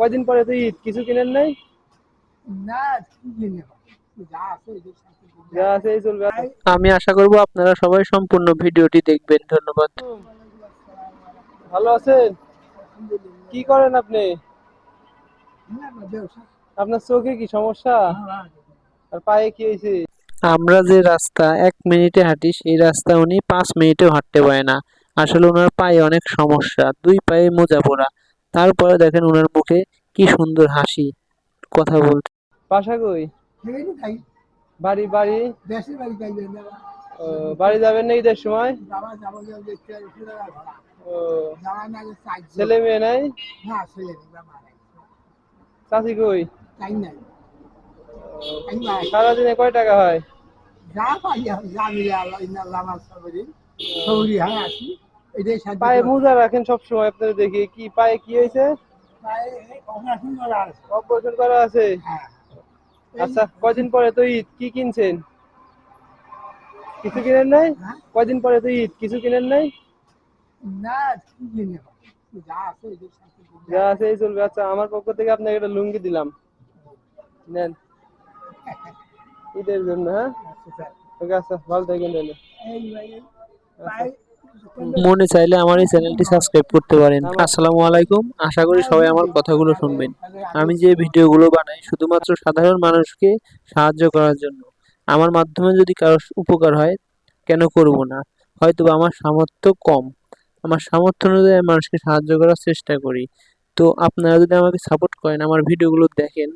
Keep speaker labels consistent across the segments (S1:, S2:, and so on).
S1: কয়দিন পরে তো ঈদ কিছু কিনেন নাই?
S2: না
S3: আমি আশা করব আপনারা সবাই সম্পূর্ণ ভিডিওটি দেখবেন। ধন্যবাদ।
S1: ভালো আছেন? কি করেন আপনি? আপনার চোখে কি সমস্যা? আর পায়ে কি হয়েছে?
S3: আমরা যে রাস্তা এক মিনিটে হাঁটি সেই রাস্তা উনি পাঁচ মিনিটেও হাঁটতে পারে না। আসলে ওনার পায়ে অনেক সমস্যা দুই পায়ে মোজা পড়া। তারপরে দেখেন ওনার মুখে কি সুন্দর হাসি কথা বলতে।
S1: বাসা কই? বাড়ি বাড়ি?
S2: বাড়ি যাইবেন না
S1: ও, বাড়ি যাবেন না ঈদের সময়? ছেলে মেয়ে নাই? চাষি কই? সারাদিনে কয় টাকা হয়?
S2: যা পাই আমি যা মিলে আল্লাহ ইন্না আল্লাহ আমার সবরি সবরি হয় আসি এটাই সাহায্য
S1: পায়ে। মোজা রাখেন সব সময় আপনাদের দেখি কি পায়ে কি হয়েছে?
S2: পায়ে অপারেশন করা আছে।
S1: অপারেশন করা আছে?
S2: হ্যাঁ।
S1: আচ্ছা কয়দিন পরে তো ঈদ কি কিনছেন? কিছু কিনেন নাই?
S2: হ্যাঁ?
S1: কয়দিন পরে তো ঈদ কিছু কিনেন নাই?
S2: না যা আছে
S1: এই চলবে। আচ্ছা আমার পক্ষ থেকে আপনাকে একটা লুঙ্গি দিলাম। নেন। ঈদের জন্য হ্যাঁ? ওকে আচ্ছা ভালো থাকেন তাহলে।
S3: মনে চাইলে আমার এই চ্যানেলটি সাবস্ক্রাইব করতে পারেন। আসসালামু আলাইকুম। আশা করি সবাই আমার কথাগুলো শুনবেন। আমি যে ভিডিওগুলো বানাই শুধুমাত্র সাধারণ মানুষকে সাহায্য করার জন্য। আমার মাধ্যমে যদি কারও উপকার হয়, কেন করব না? হয়তো আমার সামর্থ্য কম। আমার সামর্থ্য অনুযায়ী মানুষকে সাহায্য করার চেষ্টা করি। তো আপনারা যদি আমাকে সাপোর্ট করেন, আমার ভিডিওগুলো দেখেন,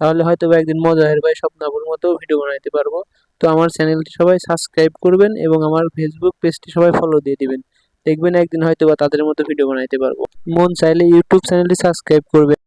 S3: তাহলে হয়তো একদিন মজাহের ভাই স্বপ্নাপুর মতো ভিডিও বানাইতে পারব। তো আমার চ্যানেলটি সবাই সাবস্ক্রাইব করবেন এবং আমার ফেসবুক পেজটি সবাই ফলো দিয়ে দিবেন। দেখবেন একদিন হয়তো বা তাদের মতো ভিডিও বানাইতে পারব। মন চাইলে ইউটিউব চ্যানেলটি সাবস্ক্রাইব করবেন।